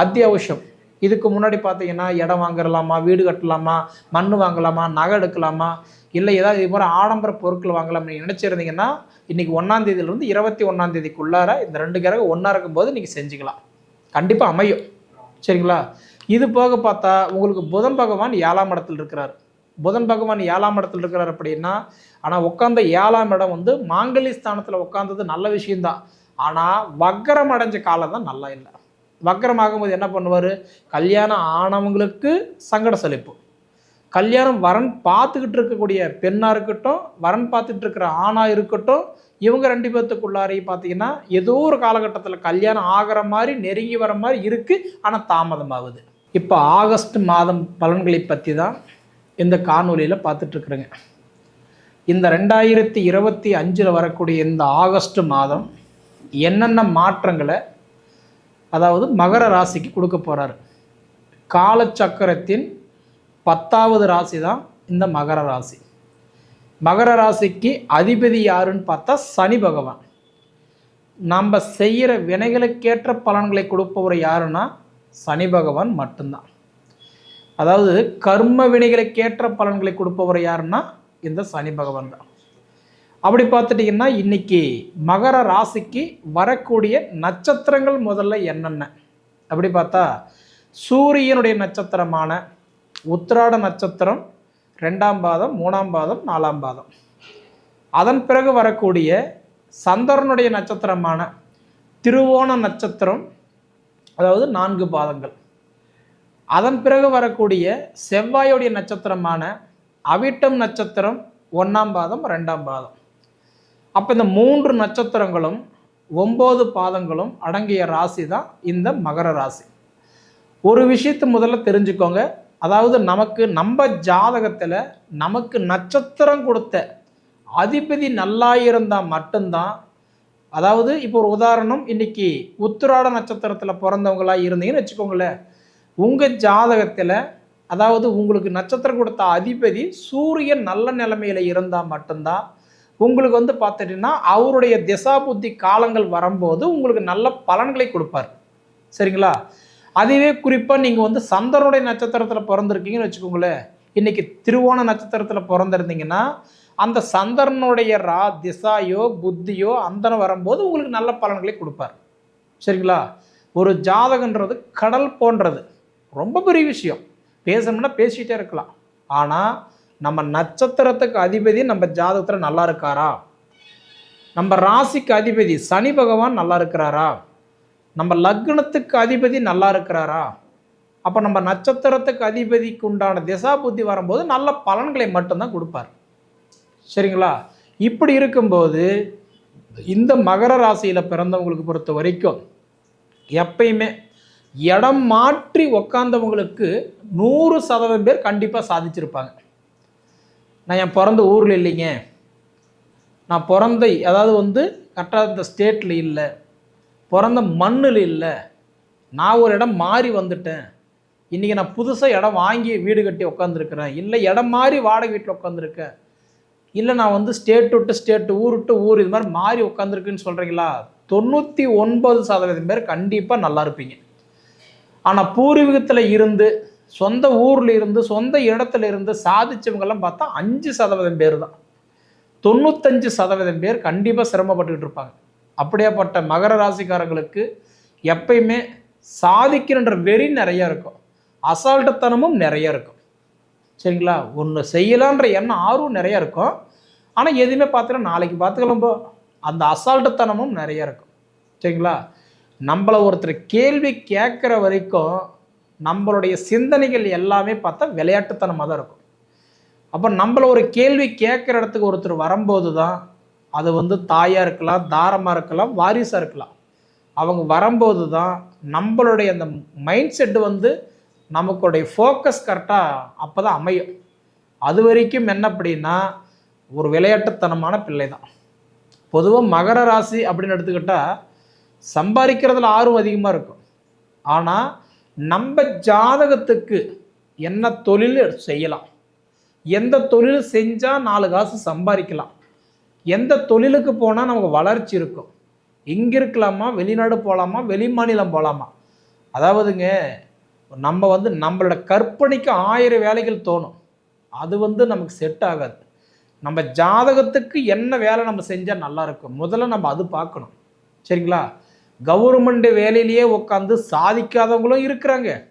அத்தியாவசியம். இதுக்கு முன்னாடி பார்த்தீங்கன்னா இடம் வாங்கலாமா வீடு கட்டலாமா மண் வாங்கலாமா நகை எடுக்கலாமா இல்லை ஏதாவது இது மாதிரி ஆடம்பர பொருட்கள் வாங்கலாம் நீங்கள் நினச்சிருந்தீங்கன்னா இன்றைக்கி ஒன்றாந்தேதியிலேருந்து இருபத்தி ஒன்றாந்தேதிக்குள்ளார இந்த ரெண்டு கிரகம் ஒன்றா இருக்கும்போது நீங்கள் செஞ்சுக்கலாம். கண்டிப்பாக அமையும். சரிங்களா? இது போக பார்த்தா உங்களுக்கு புதன் பகவான் ஏழாம் இடத்துல இருக்கிறார். புதன் பகவான் ஏழாம் இடத்துல இருக்கிறார் அப்படின்னா ஆனால் உட்காந்த ஏழாம் இடம் வந்து மாங்கலி ஸ்தானத்தில் உட்காந்தது நல்ல விஷயம்தான். ஆனால் வக்கரம் அடைஞ்ச காலம் தான் நல்லா இல்லை. வக்கரம் ஆகும்போது என்ன பண்ணுவார்? கல்யாணம் ஆனவங்களுக்கு சங்கட செழிப்பு கல்யாணம் வரன் பார்த்துக்கிட்டு இருக்கக்கூடிய பெண்ணாக இருக்கட்டும் வரன் பார்த்துட்டு இருக்கிற ஆணாக இருக்கட்டும் இவங்க ரெண்டு பேர்த்துக்குள்ளாரையும் பார்த்தீங்கன்னா ஏதோ ஒரு காலகட்டத்தில் கல்யாணம் ஆகிற மாதிரி நெருங்கி வர மாதிரி இருக்குது ஆனால் தாமதமாகுது. இப்போ ஆகஸ்ட் மாதம் பலன்களை பற்றி தான் இந்த காணொலியில் பார்த்துட்ருக்குறேங்க இந்த ரெண்டாயிரத்தி இருபத்தி அஞ்சில் வரக்கூடிய இந்த ஆகஸ்ட் மாதம் என்னென்ன மாற்றங்களை அதாவது மகர ராசிக்கு கொடுக்க போகிறாரு காலச்சக்கரத்தின் பத்தாவது ராசி தான் இந்த மகர ராசி. மகர ராசிக்கு அதிபதி யாருன்னு பார்த்தா சனி பகவான். நம்ம செய்கிற வினைகளுக்கேற்ற பலன்களை கொடுப்பவர் யாருன்னா சனி பகவான் மட்டும்தான். அதாவது கர்ம வினைகளுக்கேற்ற பலன்களை கொடுப்பவர் யாருன்னா இந்த சனி பகவான் தான் அப்படி பார்த்துட்டிங்கன்னா இன்னைக்கு மகர ராசிக்கு வரக்கூடிய நட்சத்திரங்கள் முதல்ல என்னென்ன? அப்படி பார்த்தா சூரியனுடைய நட்சத்திரமான உத்திராட நட்சத்திரம் ரெண்டாம் பாதம் மூணாம் பாதம் நாலாம் பாதம். அதன் பிறகு வரக்கூடிய சந்திரனுடைய நட்சத்திரமான திருவோண நட்சத்திரம் அதாவது நான்கு பாதங்கள். அதன் பிறகு வரக்கூடிய செவ்வாயுடைய நட்சத்திரமான அவிட்டம் நட்சத்திரம் ஒன்றாம் பாதம் ரெண்டாம் பாதம். அப்போ இந்த மூன்று நட்சத்திரங்களும் ஒம்பது பாதங்களும் அடங்கிய ராசி தான் இந்த மகர ராசி. ஒரு விஷயத்தை முதல்ல தெரிஞ்சுக்கோங்க. அதாவது நமக்கு நம்ம ஜாதகத்தில் நமக்கு நட்சத்திரம் கொடுத்த அதிபதி நல்லா இருந்தால் மட்டும்தான். அதாவது இப்போ ஒரு உதாரணம் இன்னைக்கு உத்திராட நட்சத்திரத்தில் பிறந்தவங்களா இருந்தீங்கன்னு வச்சுக்கோங்களேன். உங்கள் ஜாதகத்தில் அதாவது உங்களுக்கு நட்சத்திரம் கொடுத்த அதிபதி சூரியன் நல்ல நிலைமையில் இருந்தால் மட்டும்தான். உங்களுக்கு வந்து பார்த்துட்டிங்கன்னா அவருடைய திசா புத்தி காலங்கள் வரும்போது உங்களுக்கு நல்ல பலன்களை கொடுப்பார். சரிங்களா? அதுவே குறிப்பாக நீங்கள் வந்து சந்திரனுடைய நட்சத்திரத்தில் பிறந்திருக்கீங்கன்னு வச்சுக்கோங்களேன். இன்னைக்கு திருவோண நட்சத்திரத்தில் பிறந்திருந்தீங்கன்னா அந்த சந்திரனுடைய ரா திசாயோ புத்தியோ அந்தனம் வரும்போது உங்களுக்கு நல்ல பலன்களை கொடுப்பார். சரிங்களா? ஒரு ஜாதகன்றது கடல் போன்றது. ரொம்ப பெரிய விஷயம். பேசணும்னா பேசிகிட்டே இருக்கலாம். ஆனால் நம்ம நட்சத்திரத்துக்கு அதிபதி நம்ம ஜாதகத்தில் நல்லா இருக்காரா? நம்ம ராசிக்கு அதிபதி சனி பகவான் நல்லா இருக்கிறாரா? நம்ம லக்னத்துக்கு அதிபதி நல்லா இருக்கிறாரா? அப்போ நம்ம நட்சத்திரத்துக்கு அதிபதிக்கு உண்டான திசா புத்தி வரும்போது நல்ல பலன்களை மட்டும்தான் கொடுப்பார். சரிங்களா? இப்படி இருக்கும்போது இந்த மகர ராசியில் பிறந்தவங்களுக்கு பொறுத்த வரைக்கும் எப்பயுமே இடம் மாற்றி உக்காந்தவங்களுக்கு நூறு சதவீதம் பேர் கண்டிப்பாக சாதிச்சிருப்பாங்க. நான் என் பிறந்த ஊரில் இல்லைங்க. நான் பிறந்த அதாவது வந்து கரெக்டாக இந்த ஸ்டேட்டில் இல்லை. பிறந்த மண்ணில் இல்லை. நான் ஒரு இடம் மாறி வந்துட்டேன். இன்றைக்கி நான் புதுசாக இடம் வாங்கி வீடு கட்டி உட்காந்துருக்குறேன் இல்லை இடம் மாறி வாடகை வீட்டில் உட்காந்துருக்கேன் இல்லை நான் வந்து ஸ்டேட் விட்டு ஸ்டேட்டு ஊர் விட்டு ஊர் இது மாதிரி மாறி உட்காந்துருக்குன்னு சொல்கிறீங்களா தொண்ணூற்றி ஒன்பது சதவீதம் பேர் கண்டிப்பாக நல்லா இருப்பீங்க. ஆனால் பூர்வீகத்தில் இருந்து சொந்த ஊரில் இருந்து சொந்த இடத்துல இருந்து சாதிச்சவங்கெல்லாம் பார்த்தா அஞ்சு சதவீதம் பேர் தான் தொண்ணூத்தஞ்சு சதவீதம் பேர் கண்டிப்பாக சிரமப்பட்டுக்கிட்டு இருப்பாங்க. அப்படியாப்பட்ட மகர ராசிக்காரங்களுக்கு எப்பயுமே சாதிக்கணுன்ற வெறி நிறைய இருக்கும். அசால்ட்டுத்தனமும் நிறைய இருக்கும். சரிங்களா? ஒன்று செய்யலான்ற எண்ணம் ஆர்வம் நிறைய இருக்கும். ஆனால் எதுவுமே பார்த்துக்கலாம் நாளைக்கு பார்த்துக்கலாம் போ. அந்த அசால்ட்டுத்தனமும் நிறைய இருக்கும். சரிங்களா? நம்மளை ஒருத்தர் கேள்வி கேட்குற வரைக்கும் நம்மளுடைய சிந்தனைகள் எல்லாமே பார்த்தா விளையாட்டுத்தனமாக தான் இருக்கும். அப்போ நம்மளை ஒரு கேள்வி கேட்குற இடத்துக்கு ஒருத்தர் வரும்போது தான் அது வந்து தாயாக இருக்கலாம் தாரமாக இருக்கலாம் வாரிசாக இருக்கலாம். அவங்க வரும்போது தான் நம்மளுடைய அந்த மைண்ட் செட்டு வந்து நமக்குடைய ஃபோக்கஸ் கரெக்டாக அப்போ தான் அமையும். அது வரைக்கும் என்ன அப்படின்னா ஒரு விளையாட்டுத்தனமான பிள்ளை தான் பொதுவாக மகர ராசி அப்படின்னு எடுத்துக்கிட்டால் சம்பாதிக்கிறதுல ஆர்வம் அதிகமாக இருக்கும். ஆனால் நம்ம ஜாதகத்துக்கு என்ன தொழில் செய்யலாம்? எந்த தொழில் செஞ்சால் நாலு காசு சம்பாதிக்கலாம்? எந்த தொழிலுக்கு போனால் நமக்கு வளர்ச்சி இருக்கும்? இங்கே இருக்கலாமா? வெளிநாடு போகலாமா வெளி மாநிலம் போகலாமா அதாவதுங்க நம்ம வந்து நம்மளோட கற்பனைக்கு ஆயிரம் வேலைகள் தோணும். அது வந்து நமக்கு செட் ஆகாது. நம்ம ஜாதகத்துக்கு என்ன வேலை நம்ம செஞ்சால் நல்லாயிருக்கும் முதல்ல நம்ம அது பார்க்கணும். சரிங்களா? கவர்மெண்ட் வேலையிலேயே உட்காந்து சாதிக்காதவங்களும் இருக்கிறாங்க.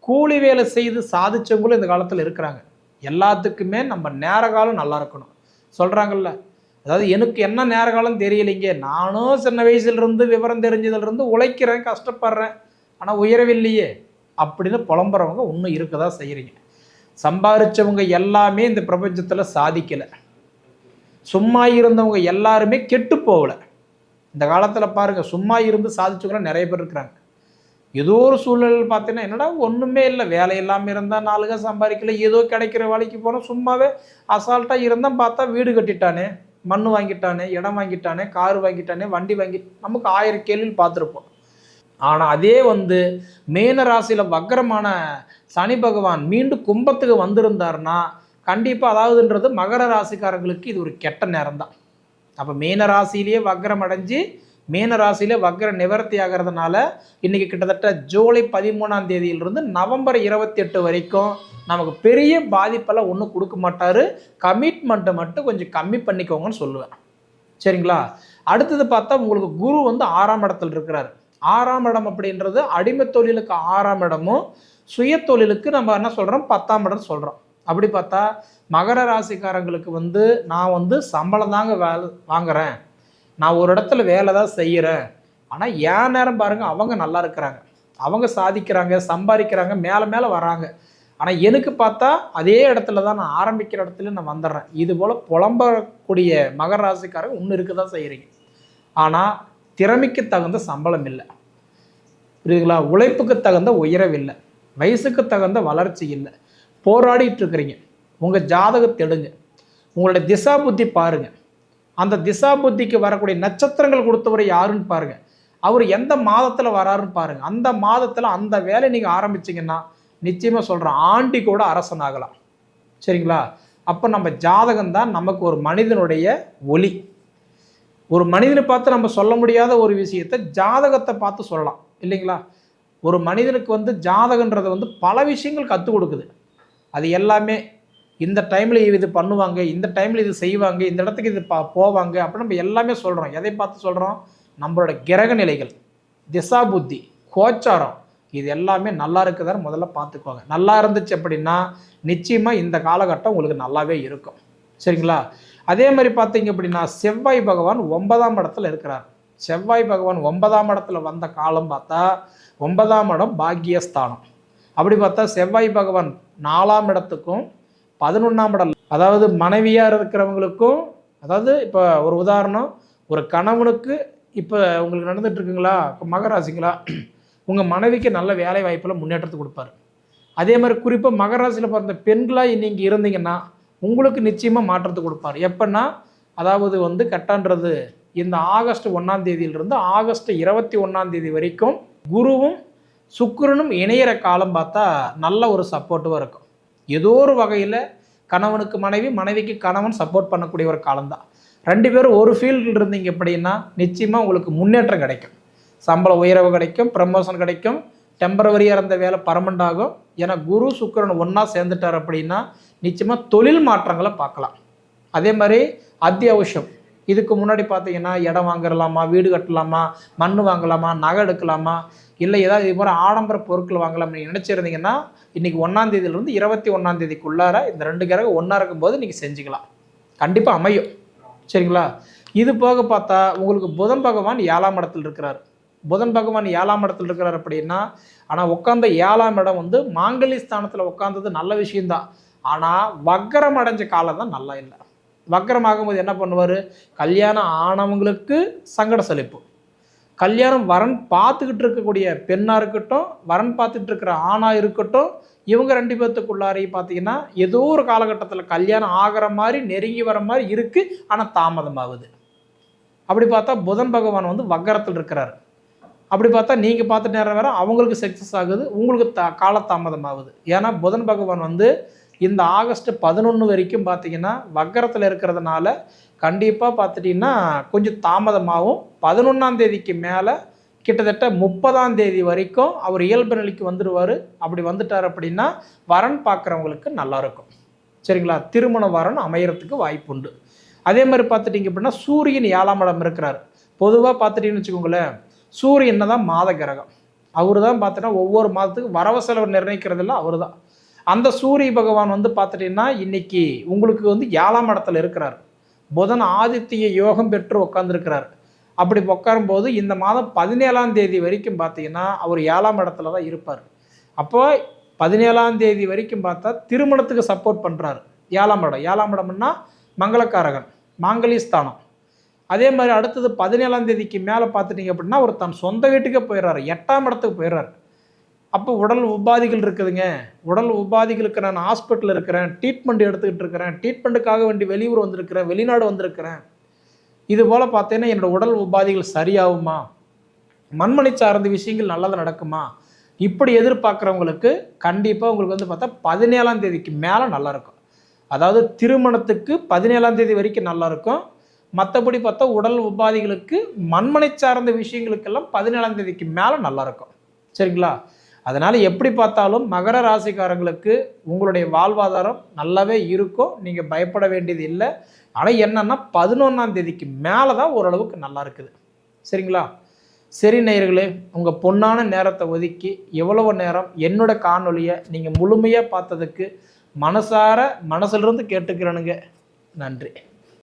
கூலி வேலை செய்து சாதிச்சவங்களும் இந்த காலத்தில் இருக்கிறாங்க. எல்லாத்துக்குமே நம்ம நேர காலம் நல்லா இருக்கணும். சொல்கிறாங்கல்ல அதாவது எனக்கு என்ன நேர காலம் தெரியலைங்க. நானும் சின்ன வயசுலேருந்து விவரம் தெரிஞ்சதுலேருந்து உழைக்கிறேன் கஷ்டப்படுறேன். ஆனால் உயரவில்லையே. அப்படின்னு புலம்புறவங்க இன்னும் இருக்க தான் செய்கிறீங்க சம்பாதிச்சவங்க எல்லாமே இந்த பிரபஞ்சத்தில் சாதிக்கலை. சும்மா இருந்தவங்க எல்லாருமே கெட்டு போகலை. இந்த காலத்தில் பாருங்கள் சும்மா இருந்து சாதிச்சவங்க நிறைய பேர் இருக்கிறாங்க. ஏதோ ஒரு சூழல் பார்த்தீங்கன்னா என்னடா ஒன்றுமே இல்லை. வேலை இல்லாமல் இருந்தால் நாலுக சம்பாதிக்கல ஏதோ கிடைக்கிற வேலைக்கு போனால் சும்மாவே அசால்ட்டாக இருந்தால் பார்த்தா வீடு கட்டிட்டானே மண் வாங்கிட்டானே இடம் வாங்கிட்டானே கார் வாங்கிட்டானே வண்டி வாங்கி நமக்கு ஆயிரம் கேள்வியில் பார்த்துருப்போம். ஆனால் அதே வந்து மேன ராசியில் வக்கரமான சனி பகவான் மீண்டும் கும்பத்துக்கு வந்திருந்தாருன்னா கண்டிப்பாக அதாவதுன்றது மகர ராசிக்காரங்களுக்கு இது ஒரு கெட்ட நேரம் தான் அப்போ மீன ராசியிலேயே வக்ரம் அடைஞ்சு மீன ராசியில் வக்ர நிவர்த்தி ஆகிறதுனால இன்றைக்கி கிட்டத்தட்ட ஜூலை பதிமூணாம் தேதியிலிருந்து நவம்பர் இருபத்தி எட்டு வரைக்கும் நமக்கு பெரிய பாதிப்பெல்லாம் ஒன்றும் கொடுக்க மாட்டார். கமிட்மெண்ட்டை மட்டும் கொஞ்சம் கம்மி பண்ணிக்கோங்கன்னு சொல்லுவேன். சரிங்களா? அடுத்தது பார்த்தா உங்களுக்கு குரு வந்து ஆறாம் இடத்துல இருக்கிறார். ஆறாம் இடம் அப்படின்றது அடிமை தொழிலுக்கு ஆறாம் இடமும் சுய தொழிலுக்கு நம்ம என்ன சொல்கிறோம் பத்தாம் இடம் சொல்கிறோம் அப்படி பார்த்தா மகர ராசிக்காரங்களுக்கு வந்து நான் வந்து சம்பளம் தாங்க வேலை வாங்குறேன். நான் ஒரு இடத்துல வேலை தான் செய்கிறேன் ஆனால் ஏன் நேரம் பாருங்கள் அவங்க நல்லா இருக்கிறாங்க. அவங்க சாதிக்கிறாங்க சம்பாதிக்கிறாங்க மேலே மேலே வராங்க. ஆனால் எனக்கு பார்த்தா அதே இடத்துல தான் நான் ஆரம்பிக்கிற இடத்துல நான் வந்துடுறேன். இது போல் புலம்பக்கூடிய மகர ராசிக்காரங்க ஒன்று இருக்க தான் செய்கிறீங்க ஆனால் திறமைக்கு தகுந்த சம்பளம் இல்லை. புரியுதுங்களா? உழைப்புக்கு தகுந்த உயரவில்லை வயசுக்கு தகுந்த வளர்ச்சி இல்லை. போராடிட்டு இருக்கிறீங்க உங்கள் ஜாதகத்தை எடுங்க உங்களோட திசா புத்தி பாருங்கள் அந்த திசா புத்திக்கு வரக்கூடிய நட்சத்திரங்கள் கொடுத்தவர் யாருன்னு பாருங்கள் அவர் எந்த மாதத்தில் வராருன்னு பாருங்கள் அந்த மாதத்தில் அந்த வேலை நீங்கள் ஆரம்பிச்சிங்கன்னா நிச்சயமாக சொல்கிறேன் ஆண்டி கூட அரசன் ஆகலாம் சரிங்களா? அப்போ நம்ம ஜாதகம் தான் நமக்கு ஒரு மனிதனுடைய ஒலி ஒரு மனிதனை பார்த்து நம்ம சொல்ல முடியாத ஒரு விஷயத்தை ஜாதகத்தை பார்த்து சொல்லலாம். இல்லைங்களா? ஒரு மனிதனுக்கு வந்து ஜாதகன்றது வந்து பல விஷயங்கள் கற்றுக் கொடுக்குது. அது எல்லாமே இந்த டைமில் இது பண்ணுவாங்க இந்த டைமில் இது செய்வாங்க இந்த இடத்துக்கு இது பா போவாங்க அப்படின்னு நம்ம எல்லாமே சொல்கிறோம் எதை பார்த்து சொல்கிறோம் நம்மளோட கிரக நிலைகள் திசா புத்தி கோச்சாரம் இது எல்லாமே நல்லா இருக்குதான்னு முதல்ல பார்த்துக்கோங்க. நல்லா இருந்துச்சு அப்படின்னா நிச்சயமாக இந்த காலகட்டம் உங்களுக்கு நல்லாவே இருக்கும். சரிங்களா? அதே மாதிரி பார்த்தீங்க அப்படின்னா செவ்வாய் பகவான் ஒன்பதாம் இடத்துல இருக்கிறார். செவ்வாய் பகவான் ஒன்பதாம் இடத்துல வந்த காலம் பார்த்தா ஒன்பதாம் இடம் பாக்கியஸ்தானம். அப்படி பார்த்தா செவ்வாய் பகவான் நாலாம் இடத்துக்கும் பதினொன்றாம் இடம். அதாவது மனைவியாக இருக்கிறவங்களுக்கும் அதாவது இப்போ ஒரு உதாரணம் ஒரு கணவனுக்கு இப்போ உங்களுக்கு நடந்துட்டு இருக்குங்களா? இப்போ மகராசிங்களா உங்கள் மனைவிக்கு நல்ல வேலை வாய்ப்பில் முன்னேற்றத்தை கொடுப்பாரு. அதே மாதிரி குறிப்பாக மகராசியில் பிறந்த பெண்களாக நீங்கள் இருந்தீங்கன்னா உங்களுக்கு நிச்சயமாக மாற்றத்தை கொடுப்பார். எப்போன்னா அதாவது வந்து கட்டான்றது இந்த ஆகஸ்ட் ஒன்றாம் தேதியிலிருந்து ஆகஸ்ட் இருபத்தி ஒன்றாம் தேதி வரைக்கும் குருவும் சுக்கிரனும் இணையிற காலம் பார்த்தா நல்ல ஒரு சப்போர்ட்டிவாக இருக்கும். ஏதோ ஒரு வகையில் கணவனுக்கு மனைவி மனைவிக்கு கணவன் சப்போர்ட் பண்ணக்கூடிய ஒரு காலம்தான். ரெண்டு பேரும் ஒரு ஃபீல்டில் இருந்தீங்க அப்படின்னா நிச்சயமாக உங்களுக்கு முன்னேற்றம் கிடைக்கும். சம்பள உயர்வு கிடைக்கும் ப்ரமோஷன் கிடைக்கும் டெம்பரவரியாக இருந்த வேலை பர்மனண்ட் ஆகும். ஏன்னா குரு சுக்கிரன் ஒன்றா சேர்ந்துட்டார் அப்படின்னா நிச்சயமாக தொழில் மாற்றங்களை பார்க்கலாம். அதே மாதிரி அத்தியாவசியம். இதுக்கு முன்னாடி பார்த்தீங்கன்னா இடம் வாங்கிடலாமா வீடு கட்டலாமா மண் வாங்கலாமா நகை எடுக்கலாமா இல்லை ஏதாவது இது மாதிரி ஆடம்பர பொருட்கள் வாங்கலாம் நீங்கள் நினச்சிருந்தீங்கன்னா இன்றைக்கி ஒன்றாந்தேதியிலேருந்து இருபத்தி ஒன்றாந்தேதிக்குள்ளார இந்த ரெண்டு கிரகம் ஒன்றா இருக்கும்போது நீங்கள் செஞ்சுக்கலாம். கண்டிப்பாக அமையும். சரிங்களா? இது போக பார்த்தா உங்களுக்கு புதன் பகவான் ஏழாம் இடத்துல இருக்கிறார். புதன் பகவான் ஏழாம் இடத்துல இருக்கிறார் அப்படின்னா ஆனால் உட்காந்த ஏழாம் இடம் வந்து மாங்கலி ஸ்தானத்தில் உட்காந்தது நல்ல விஷயந்தான் ஆனால் வக்கரம் அடைஞ்ச காலம் தான் நல்லா இல்லை. வக்கரம் ஆகும்போது என்ன பண்ணுவார்? கல்யாணம் ஆனவங்களுக்கு சங்கட செழிப்பு கல்யாணம் வரன் பார்த்துக்கிட்டு இருக்கக்கூடிய பெண்ணாக இருக்கட்டும் வரன் பார்த்துட்டு இருக்கிற ஆணாக இருக்கட்டும் இவங்க ரெண்டு பேர்த்துக்குள்ளாரையும் பார்த்தீங்கன்னா ஏதோ ஒரு காலகட்டத்தில் கல்யாணம் ஆகிற மாதிரி நெருங்கி வர மாதிரி இருக்குது ஆனால் தாமதமாகுது. அப்படி பார்த்தா புதன் பகவான் வந்து வக்கரத்தில் இருக்கிறார். அப்படி பார்த்தா நீங்கள் பார்த்த நேரம் வேறு அவங்களுக்கு சக்ஸஸ் ஆகுது உங்களுக்கு த காலதாமதம் ஆகுது ஏன்னா புதன் பகவான் வந்து இந்த ஆகஸ்ட் பதினொன்று வரைக்கும் பார்த்தீங்கன்னா வக்கரத்தில் இருக்கிறதுனால கண்டிப்பாக பார்த்துட்டிங்கன்னா கொஞ்சம் தாமதமாகவும் பதினொன்றாம் தேதிக்கு மேலே கிட்டத்தட்ட முப்பதாம் தேதி வரைக்கும் அவர் இயல்பு நிலைக்கு வந்துடுவார் அப்படி வந்துட்டார் அப்படின்னா வரன் பார்க்குறவங்களுக்கு நல்லா இருக்கும். சரிங்களா? திருமண வரன் அமையறதுக்கு வாய்ப்பு உண்டு. அதே மாதிரி பார்த்துட்டிங்க அப்படின்னா சூரியன் ஏழாம் இடம் இருக்கிறார். பொதுவாக பார்த்துட்டீங்கன்னு வச்சுக்கோங்களேன் சூரியன் தான் மாத கிரகம். அவர் தான் பார்த்தீங்கன்னா ஒவ்வொரு மாதத்துக்கு வரவு செலவு நிர்ணயிக்கிறதெல்லாம் அவர் தான் அந்த சூரிய பகவான் வந்து பார்த்துட்டிங்கன்னா இன்னைக்கு உங்களுக்கு வந்து ஏழாம் இடத்துல இருக்கிறார். புதன் ஆதித்ய யோகம் பெற்று உட்காந்துருக்கிறார் அப்படி உட்காரும்போது இந்த மாதம் பதினேழாம் தேதி வரைக்கும் பார்த்தீங்கன்னா அவர் ஏழாம் இடத்துல தான் இருப்பார். அப்போ பதினேழாம் தேதி வரைக்கும் பார்த்தா திருமணத்துக்கு சப்போர்ட் பண்ணுறாரு ஏழாம் இடம். ஏழாம் இடம்னா மங்களக்காரகன் மாங்கலி ஸ்தானம் அதே மாதிரி அடுத்தது பதினேழாம் தேதிக்கு மேலே பார்த்துட்டீங்க அப்படின்னா அவர் தன் சொந்த வீட்டுக்கே போயிடுறாரு எட்டாம் இடத்துக்கு போயிடுறாரு அப்போ உடல் உபாதிகள் இருக்குதுங்க. உடல் உபாதிகளுக்கு நான் ஹாஸ்பிட்டலில் இருக்கிறேன். ட்ரீட்மெண்ட் எடுத்துக்கிட்டு இருக்கிறேன். ட்ரீட்மெண்ட்டுக்காக வேண்டி வெளியூர் வந்திருக்கிறேன். வெளிநாடு வந்திருக்கிறேன். இது போல் பார்த்தீங்கன்னா என்னோடய உடல் உபாதிகள் சரியாகுமா? மண்மனை சார்ந்த விஷயங்கள் நல்லது நடக்குமா? இப்படி எதிர்பார்க்குறவங்களுக்கு கண்டிப்பாக உங்களுக்கு வந்து பார்த்தா பதினேழாம் தேதிக்கு மேலே நல்லாயிருக்கும். அதாவது திருமணத்துக்கு பதினேழாம் தேதி வரைக்கும் நல்லாயிருக்கும். மற்றபடி பார்த்தா உடல் உபாதிகளுக்கு மண்மனை சார்ந்த விஷயங்களுக்கெல்லாம் பதினேழாம் தேதிக்கு மேலே நல்லாயிருக்கும். சரிங்களா? அதனால் எப்படி பார்த்தாலும் மகர ராசிக்காரங்களுக்கு உங்களுடைய வாழ்வாதாரம் நல்லாவே இருக்கும். நீங்கள் பயப்பட வேண்டியது இல்லை. ஆனால் என்னென்னா பதினொன்றாம் தேதிக்கு மேலே தான் ஓரளவுக்கு நல்லா இருக்குது. சரிங்களா? சரி நேயர்களே உங்கள் பொன்னான நேரத்தை ஒதுக்கி எவ்வளவு நேரம் என்னோட காணொலியை நீங்கள் முழுமையாக பார்த்ததுக்கு மனசார மனசுலேருந்து கேட்டுக்கிறேனுங்க. நன்றி.